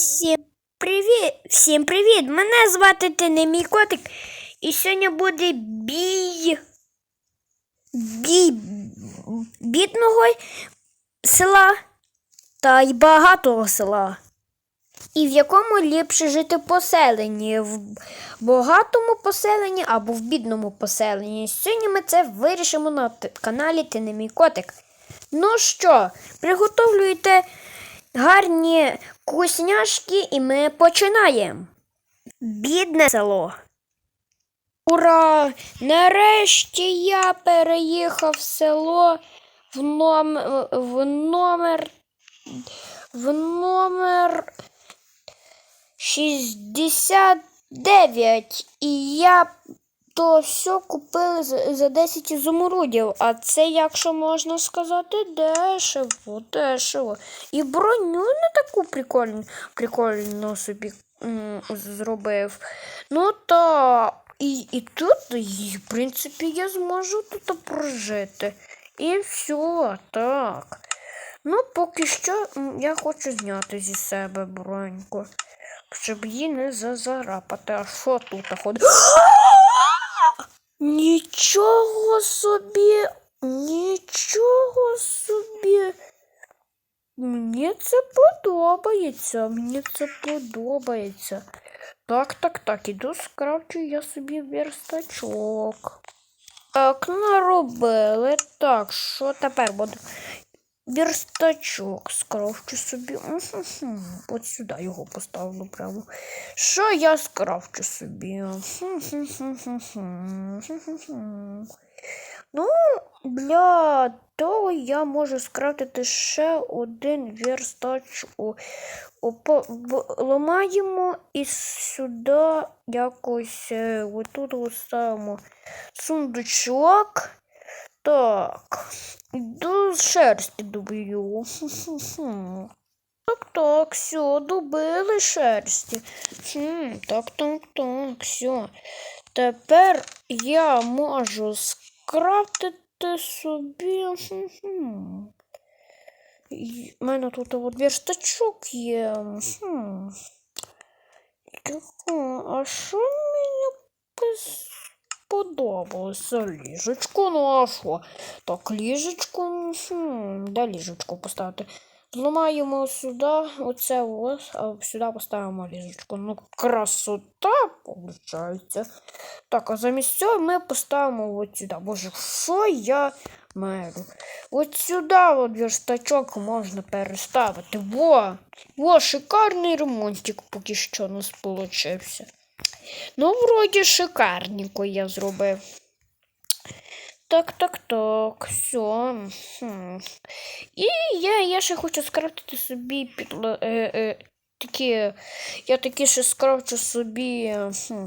Всім привіт! Всім привіт! Мене звати Тине мій котик. І сьогодні буде бій. Бій бідного села та й багатого села. І в якому ліпше жити поселенні? В багатому поселенні або в бідному поселенні. Сьогодні ми це вирішимо на каналі Ти не котик. Ну що, приготовлюйте гарні вкусняшки і ми починаємо. Бідне село. Ура! Нарешті я переїхав в село в, ном... в номер. В номер 69. І я то все купили за, за 10 ізумрудів. А це, якщо можна сказати, дешево, дешево. І броню не таку прикольну, прикольну собі зробив. Ну та і, і тут, і, в принципі, я зможу тут прожити. І все, так. Ну, поки що я хочу зняти зі себе броньку, щоб її не зазарапати. А що тут ходить? Нічого собі, нічого собі. Мені це подобається, мені це подобається. Так, так, так, іду скрафчу я собі верстачок. Так, наробили. Так, що тепер буду? Верстачок скрафчу собі. От сюди його поставлю прямо. Що я скрафчу собі? Ну, для того я можу скрафтити ще один верстач. О, о, Ламаємо і сюди якось е, отут ставимо сундучок. Так, до шерсті доб'ю. Так, так, все, добили шерсті. Хм, так, так, так, все. Тепер я можу скрафтити собі. І в мене тут от верстачок є. Хм. А що мені пос- сподобалося? Ліжечко, ну? Так, ліжечко, де ліжечко поставити? Зламаємо сюди, оце ось, а сюди поставимо ліжечко. Ну, красота виходить. Так, а замість цього ми поставимо от сюди. Боже, що я меру? От сюди от верстачок можна переставити. Во! Во, шикарний ремонтик поки що у нас получився. Ну, вроді шикарненько я зробив. Так, так, так, все. Хм. І я, я ще хочу скрафтити собі підла... е, е, такі. Я такі ще скрафчу собі хм,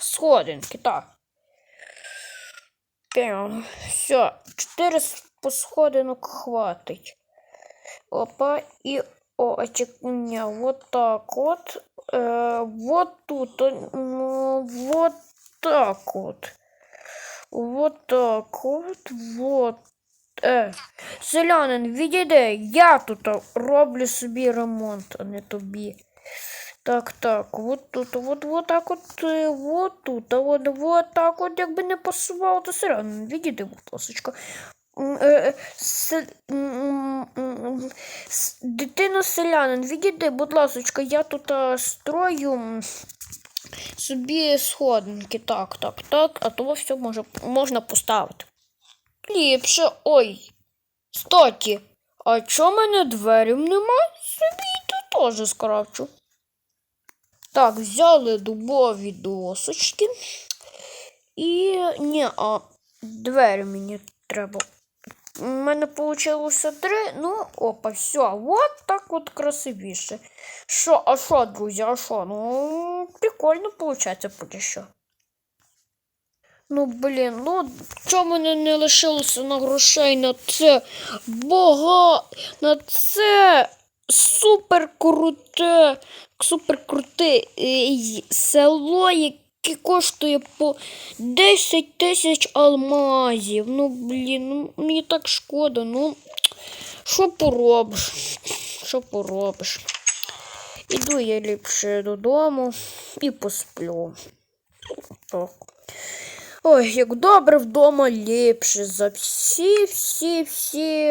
сходинки, так. Все, чотири с- сходинок хватить. Опа, і о, очекуня, вот так вот. Э, вот тут, ну, вот так вот. Вот так вот, вот. Е, селянин, відійди, я тут роблю собі ремонт, а не тобі. Так, так, от тут, от, от так от, е, от тут, от, от так от, якби не пасувало, то селянин, відійди, будь ласочка. Е, е, Дитино селянин, відійди, будь ласочка, я тут строю собі сходинки. Так, так, так, а то все може, можна поставити. Ліпше, ой. Стоті, а чого мене дверів нема? Собі тут теж скрафчу. Так, взяли дубові досочки. І ні, а двері мені треба. У мене вийшло три. Ну, опа, все. От так от красивіше. Що, а що, друзі, а що? Ну, прикольно виходить поки що. Ну, блін, ну чому мене не лишилося на грошей на це бога, на це супер круте, супер е, село, яке коштує по 10 тисяч алмазів. Ну, блін, ну мені так шкода. Ну, що поробиш? Що поробиш? Іду я ліпше додому і посплю. Так. Ой, як добре вдома ліпше за всі, всі, всі.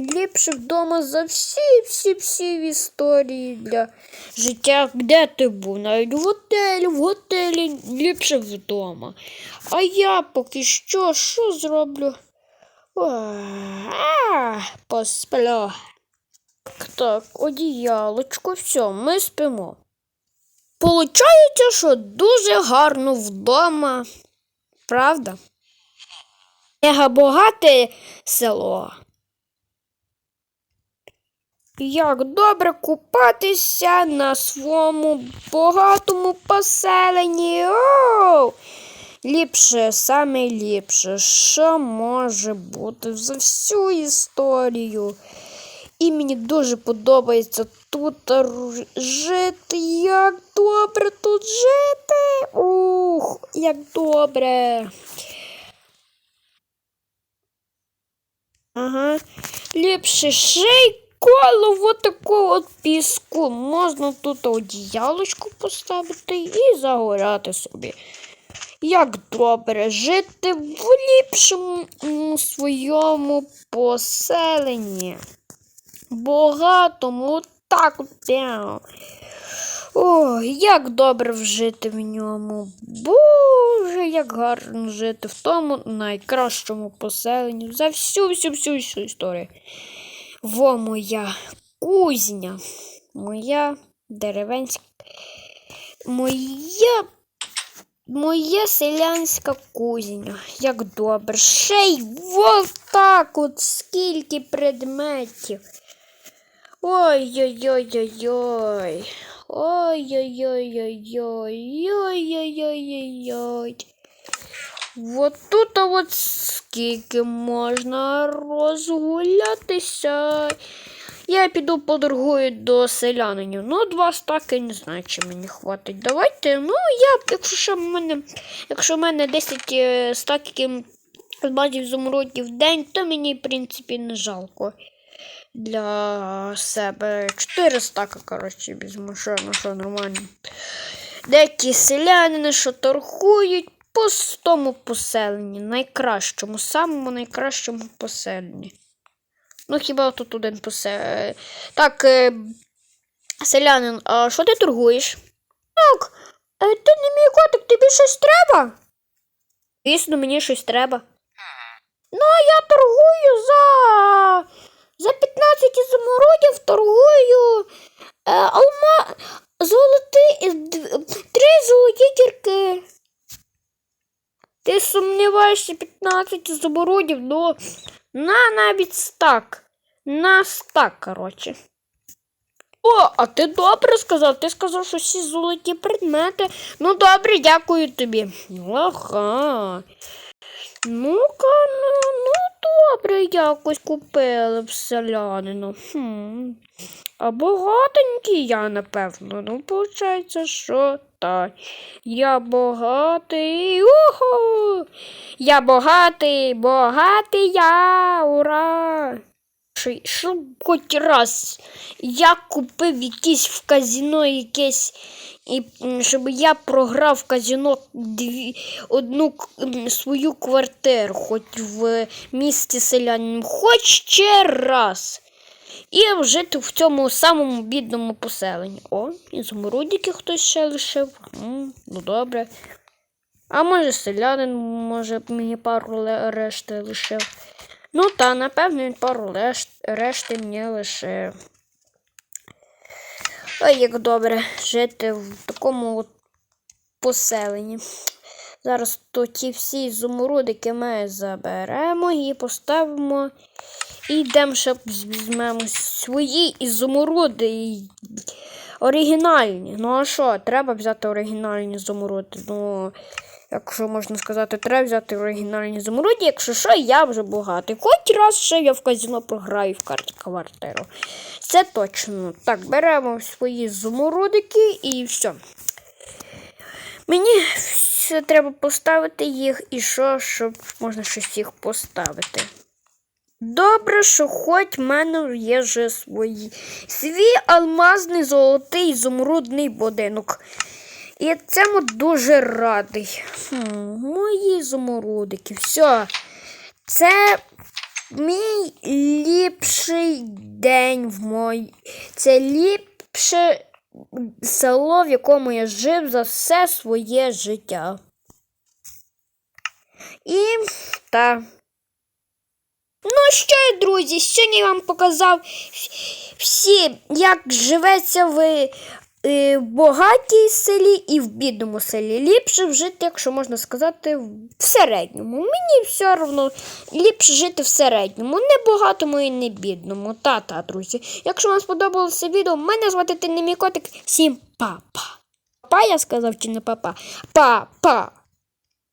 Ліпше вдома за всі, всі, всі історії для життя. Де ти був? Навіть в готелі, в готелі ліпше вдома. А я поки що що зроблю? Ой, а, посплю. Так, одіялочко, все, ми спимо. Получається, що дуже гарно вдома. Правда? Мега багате село. Як добре купатися на своєму багатому поселенні. Оу! Ліпше, саме ліпше, що може бути за всю історію. І мені дуже подобається тут жити. Як добре тут жити. Ух, як добре. Ага. Ліпше ще коло вот такого от піску. Можна тут одіялочку поставити і загоряти собі. Як добре жити в ліпшому своєму поселенні. Багатому так от. Ой, як добре вжити в ньому. Боже, як гарно жити в тому найкращому поселенні за всю всю всю всю історію. Во моя кузня, моя деревенська, моя, моя селянська кузня. Як добре. Ще й вот так от скільки предметів. Ой-ой-ой-ой-ой. Ой-ой-ой-ой-ой. Вот тут от скільки можна розгулятися. Я піду подоргую до селянинів. Ну, два стаки не знаю, чи мені хватить. Давайте. Ну, я, якщо ще в мене, якщо в мене 10 е, стаків базів зумрудів в день, то мені, в принципі, не жалко для себе 4 стака, коротше, візьму, що, ну що, нормально. Деякі селянини, що торгують по тому поселенні, найкращому, самому найкращому поселенні. Ну, хіба тут один поселення. Так, е, селянин, а що ти торгуєш? Так, е, ти не мій котик, тобі щось треба? Звісно, мені щось треба. Ну, а я торгую за. За 15 изумрудів торгую е, алма золоти д- три золоті дірки. Ти сумніваєшся 15 изумрудів, ну на навіть стак. На стак, коротше. О, а ти добре сказав. Ти сказав, що всі золоті предмети. Ну, добре, дякую тобі. Ага. Ну-ка, ну, ну добре, якось купили в селянину. Хм. А багатенький я, напевно. Ну, виходить, що так. Я багатий. Уху! Я багатий, багатий я. Ура! Що, хоч раз я купив якийсь в казино якесь, і щоб я програв в казино дві, одну свою квартиру, хоч в місті селянин, хоч ще раз. І жити в цьому самому бідному поселенні. О, і змородики хтось ще лишив. Ну добре. А може селянин, може мені пару решти лишив. Ну та, напевно, він пару решти мені лишив. Ой, як добре жити в такому от поселенні. Зараз то ті всі зумрудики ми заберемо і поставимо. І йдемо ще візьмемо свої ізумруди. Оригінальні. Ну а що, треба взяти оригінальні зумруди. Ну, якщо можна сказати, треба взяти оригінальні зумруди. Якщо що, я вже багатий. Хоч раз ще я в казино програю в карті квартиру. Це точно. Так, беремо свої зумрудики і все. Мені все треба поставити їх і що, щоб можна щось їх поставити. Добре, що хоч в мене є вже свої. Свій алмазний золотий ізумрудний будинок. І цьому дуже радий. Хм, мої ізумрудики. Все. Це мій ліпший день в мой. Це ліпше село, в якому я жив за все своє життя. І та. Ну що, друзі, сьогодні я вам показав всі, як живеться в е, багатій селі і в бідному селі. Ліпше жити, якщо можна сказати, в середньому. Мені все одно ліпше жити в середньому, не багатому і не бідному. Та-та, друзі. Якщо вам сподобалося відео, мене звати Ти мій котик. Всім па-па. Па, я сказав чи не папа? Па-па.